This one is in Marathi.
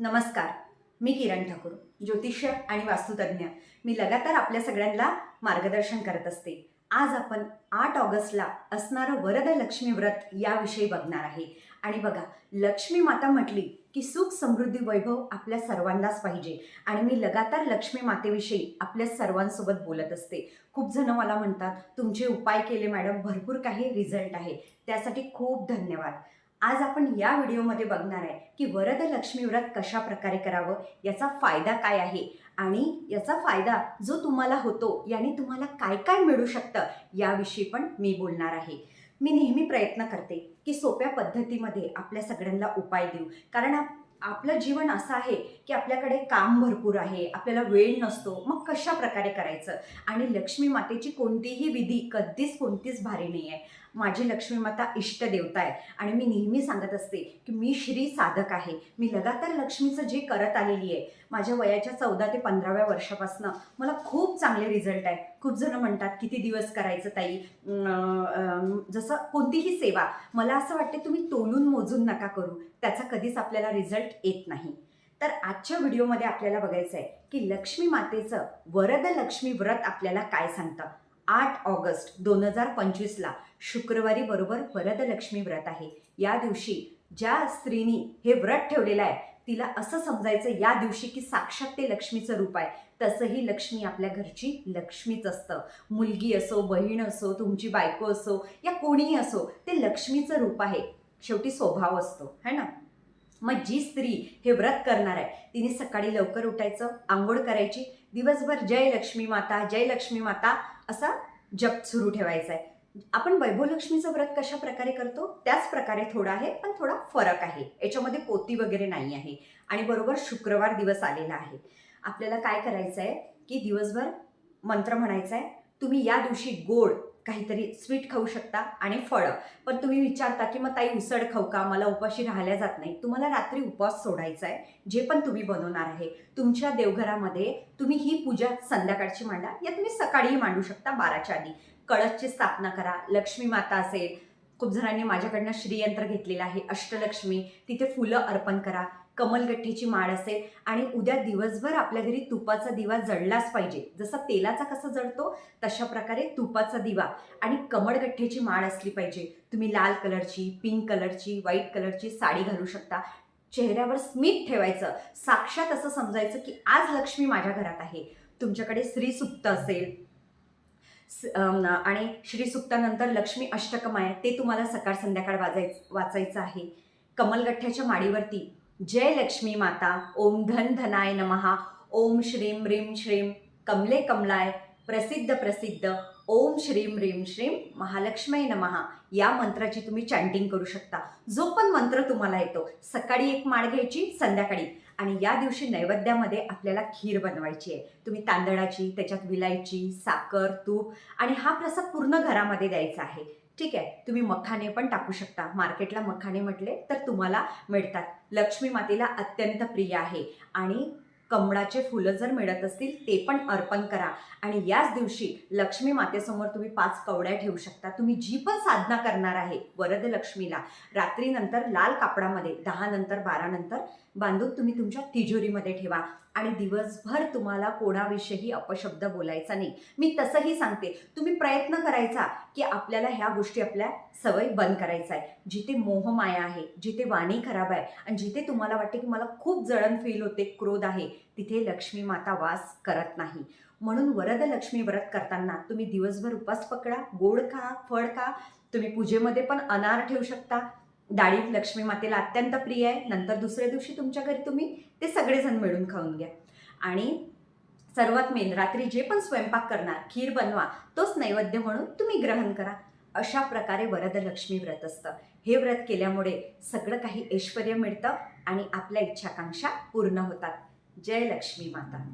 नमस्कार मी किरण ठाकूर ज्योतिष्य आणि वास्तुतज्ञ मी लगातार आपल्या सगळ्यांना मार्गदर्शन करत असते. आज आपण आठ ऑगस्टला असणारं वरद लक्ष्मी व्रत याविषयी बघणार आहे. आणि बघा लक्ष्मी माता म्हटली की सुख समृद्धी वैभव आपल्या सर्वांनाच पाहिजे. आणि मी लगातार लक्ष्मी मातेविषयी आपल्या सर्वांसोबत बोलत असते. खूप जण मला म्हणतात तुमचे उपाय केले मॅडम. भरपूर काही रिझल्ट आहे. त्यासाठी खूप धन्यवाद. आज आपण या व्हिडिओमध्ये बघणार आहे की वरद लक्ष्मी व्रत कशा प्रकारे करावं याचा फायदा काय आहे आणि याचा फायदा जो तुम्हाला होतो याने तुम्हाला काय काय मिळू शकतं याविषयी पण मी बोलणार आहे. मी नेहमी प्रयत्न करते की सोप्या पद्धतीमध्ये आपल्या सगळ्यांना उपाय देऊ. कारण आपलं जीवन असं आहे की आपल्याकडे काम भरपूर आहे आपल्याला वेळ नसतो मग कशा प्रकारे करायचं? आणि लक्ष्मी मातेची कोणतीही विधी कधीच कोणतीच भारी नाही आहे माझी लक्ष्मी माता इष्टदेवता आहे. आणि मी नेहमी सांगत असते की मी श्री साधक आहे. मी लगातार लक्ष्मीचं जे करत आलेली आहे माझ्या वयाच्या चौदा ते पंधराव्या वर्षापासून मला खूप चांगले रिझल्ट आहे. खूप जण म्हणतात किती दिवस करायचं ताई? जसं कोणतीही सेवा मला असं वाटते तुम्ही तोलून मोजून नका करू. त्याचा कधीच आपल्याला रिझल्ट येत नाही. तर आजच्या व्हिडिओमध्ये आपल्याला बघायचं आहे की लक्ष्मी मातेचं वरद लक्ष्मी व्रत आपल्याला काय सांगतं? आठ ऑगस्ट दोन हजार पंचवीसला शुक्रवारी बरोबर वरद लक्ष्मी व्रत आहे. या दिवशी ज्या स्त्रीनी हे व्रत ठेवलेलं आहे तिला असं समजायचं या दिवशी की साक्षात ते लक्ष्मीचं रूप आहे. तसंही लक्ष्मी आपल्या घरची लक्ष्मीच असतं. मुलगी असो बहीण असो तुमची बायको असो या कोणीही असो ते लक्ष्मीचं रूप आहे. शेवटी स्वभाव असतो है ना? मग जी स्त्री हे व्रत करणार आहे तिने सकाळी लवकर उठायचं आंघोळ करायची दिवसभर जय लक्ष्मी माता जय लक्ष्मी माता असा जप सुरू ठेवायचा आहे. आपण वैभवलक्ष्मीचं व्रत कशा प्रकारे करतो? त्याच प्रकारे थोडा आहे पण थोडा फरक आहे. याच्यामध्ये पोती वगैरे नाही आहे. आणि बरोबर शुक्रवार दिवस आलेला आहे. आपल्याला काय करायचं आहे की दिवसभर मंत्र म्हणायचा आहे तुम्ही या दिवशी गोड काहीतरी स्वीट खाऊ शकता आणि फळं. पण तुम्ही विचारता की मग ताई उसळ खाऊ का? मला उपाशी राहिल्या जात नाही. तुम्हाला रात्री उपवास सोडायचा आहे जे पण तुम्ही बनवणार आहे. तुमच्या देवघरामध्ये तुम्ही ही पूजा संध्याकाळची मांडा या तुम्ही सकाळीही मांडू शकता बाराच्या आधी. कळसची स्थापना करा लक्ष्मी माता असेल खूप जणांनी माझ्याकडनं श्रीयंत्र घेतलेलं आहे अष्टलक्ष्मी तिथे फुलं अर्पण करा. कमलगठ्ठीची माळ असेल आणि उद्या दिवसभर आपल्या घरी तुपाचा दिवा जळलाच पाहिजे. जसा तेलाचा कसा जळतो तशा प्रकारे तुपाचा दिवा आणि कमळगठ्ठीची माळ असली पाहिजे. तुम्ही लाल कलरची पिंक कलरची व्हाईट कलरची साडी घालू शकता. चेहऱ्यावर स्मित ठेवायचं. साक्षात असं समजायचं की आज लक्ष्मी माझ्या घरात आहे. तुमच्याकडे श्रीसुक्त असेल. स- आणि श्रीसुक्तानंतर लक्ष्मी अष्टकम आहे ते तुम्हाला सकाळ संध्याकाळ वाजाय वाचायचं आहे. कमलगठ्ठ्याच्या माडीवरती जय लक्ष्मी माता ओम धन धनाय नमहा ओम श्रीम ह्रीम श्रीम कमले कमलाय प्रसिद्ध प्रसिद्ध ओम श्रीम ह्रीम श्रीम महालक्ष्मी नमहा या मंत्राची तुम्ही चॅन्टिंग करू शकता. जो पण मंत्र तुम्हाला येतो सकाळी एक माळ घ्यायची संध्याकाळी. आणि या दिवशी नैवेद्यामध्ये आपल्याला खीर बनवायची आहे. तुम्ही तांदळाची त्याच्यात विलायची साखर तूप आणि हा प्रसाद पूर्ण घरामध्ये द्यायचा आहे. ठीक आहे तुम्ही मखाने पण टाकू शकता. मार्केटला मखाने म्हटले तर तुम्हाला मिळतात. लक्ष्मी मातेला अत्यंत प्रिय आहे. आणि कमळाचे फुलं जर मिळत असतील ते पण अर्पण करा. आणि याच दिवशी लक्ष्मी मातेसमोर तुम्ही पाच कवड्या ठेवू शकता. तुम्ही जी पण साधना करणार आहे वरद लक्ष्मीला रात्रीनंतर लाल कापडामध्ये दहा नंतर बारा नंतर बांधून तुम्ही तुमच्या तिजोरीमध्ये ठेवा. आणि दिवसभर तुम्हाला कोणाविषयी अपशब्द बोलायचा नाही. मी तसंही सांगते तुम्ही प्रयत्न करायचा की आपल्याला ह्या गोष्टी आपल्या सवय बंद करायचा आहे. जिथे मोहमाया आहे जिथे वाणी खराब आहे आणि जिथे तुम्हाला वाटते की मला खूप जळण फील होते क्रोध आहे तिथे लक्ष्मी माता वास करत नाही. म्हणून वरद लक्ष्मी व्रत करताना तुम्ही दिवसभर उपास पकडा गोड खा फळ खा तुम्ही पूजेमध्ये पण अनार ठेवू शकता. डाळी लक्ष्मी मातेला अत्यंत प्रिय आहे. नंतर दुसऱ्या दिवशी तुमच्या घरी तुम्ही ते सगळेजण मिळून खाऊन घ्या. आणि सर्वात मेन रात्री जे पण स्वयंपाक करणार खीर बनवा तोच नैवेद्य म्हणून तुम्ही ग्रहण करा. अशा प्रकारे वरद लक्ष्मी व्रत असतं. हे व्रत केल्यामुळे सगळं काही ऐश्वर मिळतं आणि आपल्या इच्छाकांक्षा पूर्ण होतात. जय लक्ष्मी माता.